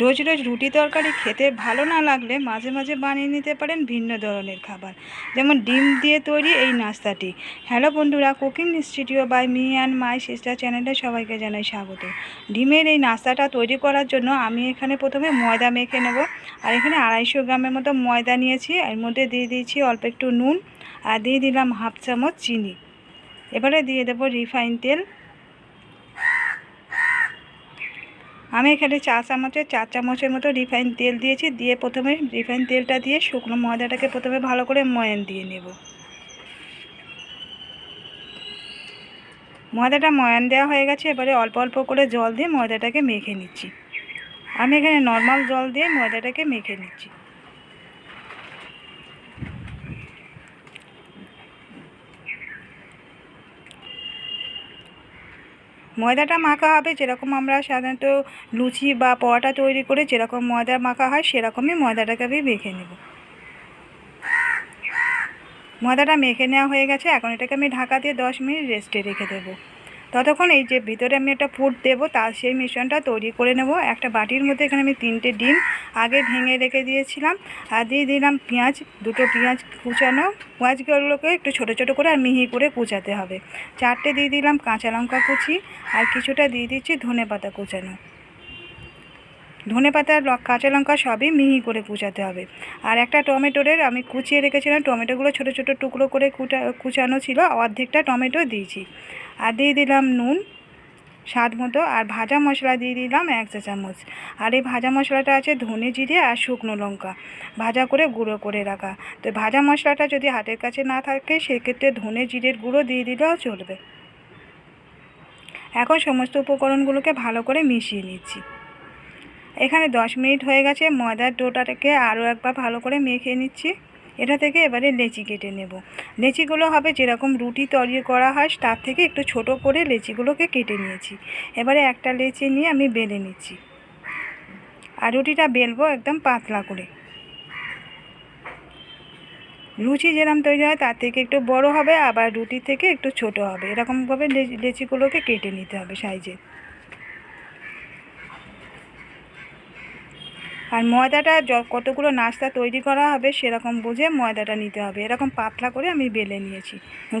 রোজ রোজ রুটি তরকারি খেতে ভালো না লাগলে মাঝে মাঝে বানিয়ে নিতে পারেন ভিন্ন ধরনের খাবার। যেমন ডিম দিয়ে তৈরি এই নাস্তাটি। হ্যালো বন্ধুরা, cooking studio by me and my sister চ্যানেলে সবাইকে জানাই স্বাগত। ডিমের এই নাস্তাটা তৈরি করার জন্য আমি এখানে প্রথমে ময়দা মেখে নেব। আর এখানে আড়াইশো গ্রামের মতো ময়দা নিয়েছি। এর মধ্যে দিয়ে দিয়েছি অল্প একটু নুন আর দিয়ে দিলাম হাফ চামচ চিনি। এবারে দিয়ে দেবো রিফাইন তেল। আমি এখানে চা চামচে চার চামচের মতো রিফাইন তেল দিয়েছি। দিয়ে প্রথমে রিফাইন তেলটা দিয়ে শুকনো ময়দাটাকে প্রথমে ভালো করে ময়ান দিয়ে নেব। ময়দাটা ময়ান দেওয়া হয়ে গেছে, এবারে অল্প অল্প করে জল দিয়ে ময়দাটাকে মেখে নিচ্ছি। আমি এখানে নর্মাল জল দিয়ে ময়দাটাকে মেখে নিচ্ছি। ময়দাটা মাখা হবে, যেরকম আমরা সাধারণত লুচি বা পরোটা তৈরি করে যেরকম ময়দা মাখা হয়, সেরকমই ময়দাটাকে আমি মেখে নেব। ময়দাটা মেখে নেওয়া হয়ে গেছে, এখন এটাকে আমি ঢাকা দিয়ে দশ মিনিট রেস্টে রেখে দেবো। ততক্ষণ এই যে ভিতরে আমি একটা ফুট দেবো তার সেই মিশ্রণটা তৈরি করে নেব। একটা বাটির মধ্যে এখানে আমি তিনটে ডিম আগে ভেঙে রেখে দিয়েছিলাম। আর দিয়ে দিলাম পেঁয়াজ, দুটো পেঁয়াজ কুচানো। পেঁয়াজগুলোকে একটু ছোটো ছোটো করে আর মিহি করে কুচাতে হবে। চারটে দিয়ে দিলাম কাঁচা লঙ্কা কুচি, আর কিছুটা দিয়ে দিচ্ছি ধনে পাতা কুচানো। ধনে পাতা কাঁচা লঙ্কা সবই মিহি করে কুচাতে হবে। আর একটা টমেটোরের আমি কুচিয়ে রেখেছিলাম, টমেটোগুলো ছোটো ছোটো টুকরো করে কুটা কুচানো ছিল, অর্ধেকটা টমেটো দিয়েছি। আর দিয়ে দিলাম নুন, স্বাদ মতো, আর ভাজা মশলা দিয়ে দিলাম এক চা চামচ। আর এই ভাজা মশলাটা আছে ধনে জিরে আর শুকনো লঙ্কা, ভাজা করে গুঁড়ো করে রাখা। তো ভাজা মশলাটা যদি হাতের কাছে না থাকে, সেক্ষেত্রে ধনে জিরের গুঁড়ো দিয়ে দিলেও চলবে। এখন সমস্ত উপকরণগুলোকে ভালো করে মিশিয়ে নিচ্ছি। এখানে দশ মিনিট হয়ে গেছে, ময়দার ডোটাটাকে আরও একবার ভালো করে মেখে নিচ্ছি। এটা থেকে এবারে লেচি কেটে নেব। লেচিগুলো হবে যেরকম রুটি তৈরি করা হয়, তার থেকে একটু ছোট করে লেচিগুলোকে কেটে নিয়েছি। এবারে একটা লেচি নিয়ে আমি বেলে নিচ্ছি। আর রুটিটা বেলবো একদম পাতলা করে। লুচি যেরকম তৈরি হয়, তার থেকে একটু বড় হবে, আবার রুটি থেকে একটু ছোট হবে। এরকমভাবে লেচিগুলোকে কেটে নিতে হবে সাইজে। আর ময়দাটা কতগুলো নাস্তা তৈরি করা হবে সেরকম বুঝে ময়দাটা নিতে হবে। এরকম পাতলা করে আমি বেলে নিয়েছি।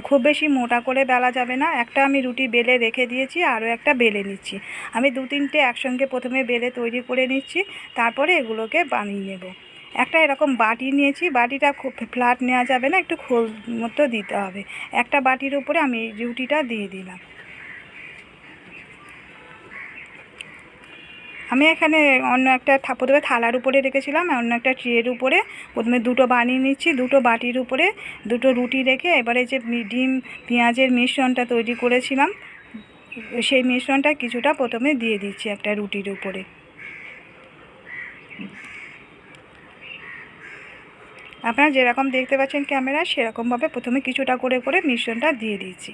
খুব বেশি মোটা করে বেলা যাবে না। একটা আমি রুটি বেলে রেখে দিয়েছি, আরও একটা বেলে নিচ্ছি। আমি দু তিনটে একসঙ্গে প্রথমে বেলে তৈরি করে নিচ্ছি, তারপরে এগুলোকে বানিয়ে নেব। একটা এরকম বাটি নিয়েছি, বাটিটা খুব ফ্ল্যাট নেওয়া যাবে না, একটু খোল মতো দিতে হবে। একটা বাটির উপরে আমি রুটিটা দিয়ে দিলাম। আমি এখানে অন্য একটা প্রথমে থালার উপরে রেখেছিলাম অন্য একটা ট্রের উপরে প্রথমে দুটো বানিয়ে নিচ্ছি, দুটো বাটির উপরে দুটো রুটি রেখে এবারে যে ডিম, পেঁয়াজের মিশ্রণটা তৈরি করেছিলাম, সেই মিশ্রণটা কিছুটা প্রথমে দিয়ে দিচ্ছি একটা রুটির উপরে। আপনারা যেরকম দেখতে পাচ্ছেন ক্যামেরা সেরকমভাবে প্রথমে কিছুটা করে করে মিশ্রণটা দিয়ে দিয়েছি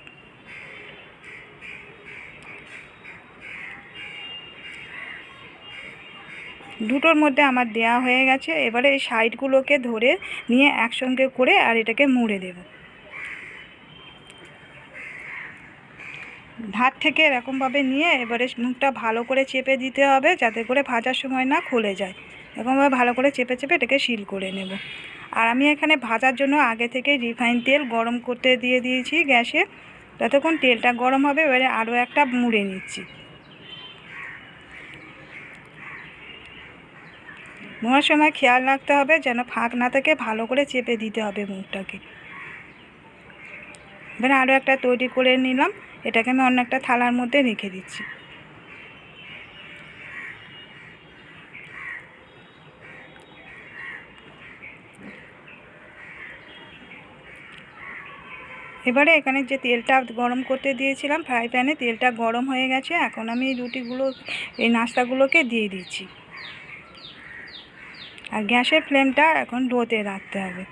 দুটোর মধ্যে আমার দেয়া হয়ে গেছে। এবারে এই সাইডগুলোকে ধরে নিয়ে একসঙ্গে করে আর এটাকে মুড়ে দেব। ধার থেকে এরকমভাবে নিয়ে এবারে মুখটা ভালো করে চেপে দিতে হবে যাতে করে ভাজার সময় না খুলে যায়। এরকমভাবে ভালো করে চেপে চেপে এটাকে শিল করে নেব। আর আমি এখানে ভাজার জন্য আগে থেকে রিফাইন তেল গরম করতে দিয়ে দিয়েছি গ্যাসে। ততক্ষণ তেলটা গরম হবে এবারে আরও একটা মুড়ে নিচ্ছি। মোয়ার সময় খেয়াল রাখতে হবে, যেন ফাঁক না থাকে ভালো করে চেপে দিতে হবে মুখটাকে। এবারে আরও একটা তৈরি করে নিলাম। এটাকে আমি অন্য একটা থালার মধ্যে রেখে দিচ্ছি। এবারে এখানে যে তেলটা গরম করতে দিয়েছিলাম, ফ্রাই প্যানে তেলটা গরম হয়ে গেছে। এখন আমি রুটিগুলো, এই নাস্তাগুলোকে দিয়ে দিচ্ছি। আর গ্যাসের ফ্লেমটা এখন লোতে রাখতে হবে।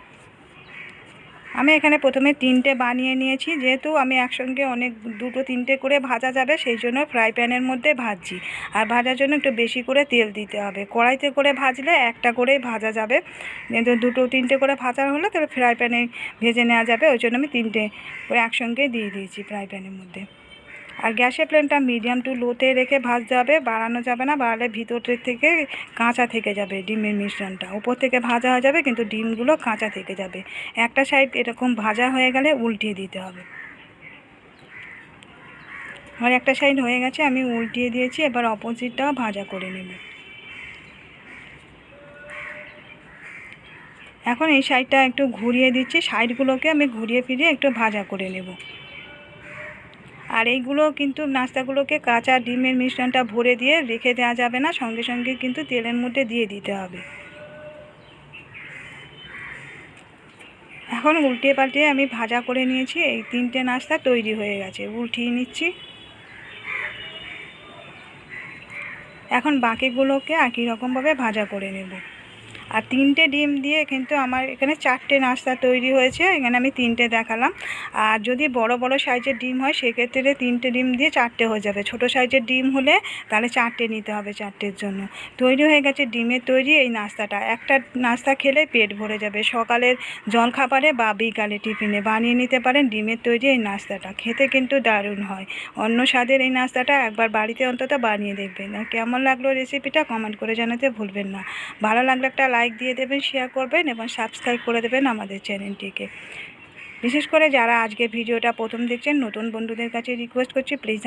আমি এখানে প্রথমে তিনটে বানিয়ে নিয়েছি, যেহেতু আমি একসঙ্গে অনেক দুটো তিনটে করে ভাজা যাবে, সেই জন্য ফ্রাই প্যানের মধ্যে ভাজছি। আর ভাজার জন্য একটু বেশি করে তেল দিতে হবে। কড়াইতে করে ভাজলে একটা করেই ভাজা যাবে। কিন্তু দুটো তিনটে করে ভাজা হলে, তাহলে ফ্রাই প্যানে ভেজে নেওয়া যাবে। ওই জন্য আমি তিনটে করে একসঙ্গে দিয়ে দিয়েছি ফ্রাই প্যানের মধ্যে। আর গ্যাসের ফ্লেমটা মিডিয়াম টু লোতে রেখে ভাজতে হবে বাড়ানো যাবে না, বাড়ালে ভিতরের থেকে কাঁচা থেকে যাবে ডিমের মিশ্রণটা। উপর থেকে ভাজা হয়ে যাবে, কিন্তু ডিমগুলো কাঁচা থেকে যাবে। একটা সাইড এরকম ভাজা হয়ে গেলে উল্টিয়ে দিতে হবে। আমার একটা সাইড হয়ে গেছে, আমি উল্টিয়ে দিয়েছি, এবার অপোজিটটাও ভাজা করে নেব। এখন এই সাইডটা একটু ঘুরিয়ে দিচ্ছি, সাইডগুলোকে আমি ঘুরিয়ে ফিরিয়ে একটু ভাজা করে নেব। আর এইগুলো কিন্তু নাস্তাগুলোকে কাঁচা ডিমের মিশ্রণটা ভরে দিয়ে রেখে দেওয়া যাবে না, সঙ্গে সঙ্গে কিন্তু তেলের মধ্যে দিয়ে দিতে হবে। এখন উল্টিয়ে পাল্টিয়ে আমি ভাজা করে নিয়েছি, এই তিনটে নাস্তা তৈরি হয়ে গেছে, উল্টিয়ে নিচ্ছি। এখন বাকিগুলোকে একই রকমভাবে ভাজা করে নেব। আর তিনটে ডিম দিয়ে কিন্তু আমার এখানে চারটে নাস্তা তৈরি হয়েছে, এখানে আমি তিনটে দেখালাম। আর যদি বড় বড় সাইজের ডিম হয়, সেক্ষেত্রে তিনটে ডিম দিয়ে চারটে হয়ে যাবে। ছোট সাইজের ডিম হলে তাহলে চারটে নিতে হবে চারটের জন্য। তৈরি হয়ে গেছে ডিমের তৈরি এই নাস্তাটা। একটা নাস্তা খেলে পেট ভরে যাবে। সকালের জলখাবারে বা বিকালে টিফিনে বানিয়ে নিতে পারেন ডিমের তৈরি এই নাস্তাটা। খেতে কিন্তু দারুণ হয়। অন্য স্বাদের এই নাস্তাটা একবার বাড়িতে অন্তত বানিয়ে দেখবেন। কেমন লাগল রেসিপিটা কমেন্ট করে জানাতে ভুলবেন না। ভালো লাগল একটা লাইক দিয়ে দেবেন শেয়ার করবেন এবং সাবস্ক্রাইব করে দেবেন আমাদের চ্যানেলটিকে বিশেষ করে যারা আজকে ভিডিওটা প্রথম দেখছেন, নতুন বন্ধুদের কাছে রিকোয়েস্ট করছি প্লিজ